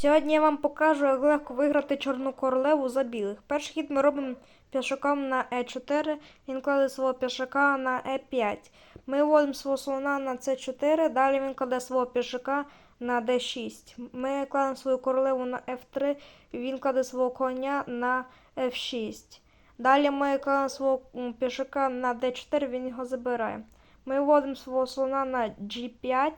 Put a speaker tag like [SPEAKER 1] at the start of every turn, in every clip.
[SPEAKER 1] Сьогодні я вам покажу, як легко виграти чорну королеву за білих. Перший хід ми робимо пішаком на Е4, він кладе свого пішака на Е5. Ми вводимо свого слона на С4, далі він кладе свого пішака на Д6. Ми кладемо свою королеву на F3, він кладе свого коня на F6. Далі ми кладемо свого пішака на D4, він його забирає. Ми вводимо свого слона на G5,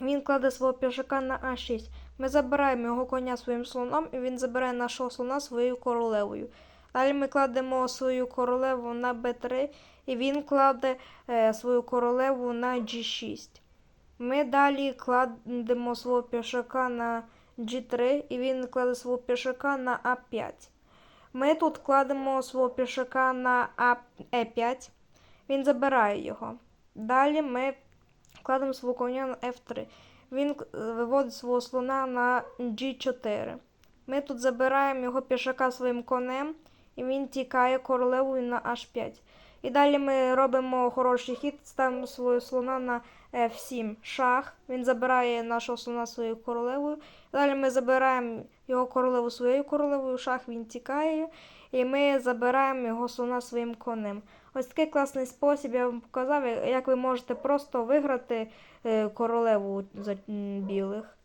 [SPEAKER 1] він кладе свого пішака на А6. Ми забираємо його коня своїм слоном, і він забирає нашого слона своєю королевою. Далі ми кладемо свою королеву на Б3, і він кладе е, свою королеву на G6. Ми далі кладемо свого пішака на G3, і він кладе свого пішака на А5. Ми тут кладемо свого пішака на А, Е5, він забирає його. Далі ми кладемо свого коня на F3. Він е, виводить свого слона на G4. Ми тут забираємо його пішака своїм конем, і він тікає королевою на H5. І далі ми робимо хороший хід, ставимо свого слона на F7 шах. Він забирає нашого слона своєю королевою. Далі ми забираємо його королеву своєю королевою, шах він тікає, і ми забираємо його слона своїм конем. Ось такий класний спосіб я вам показав, як ви можете просто виграти е, королеву за білих.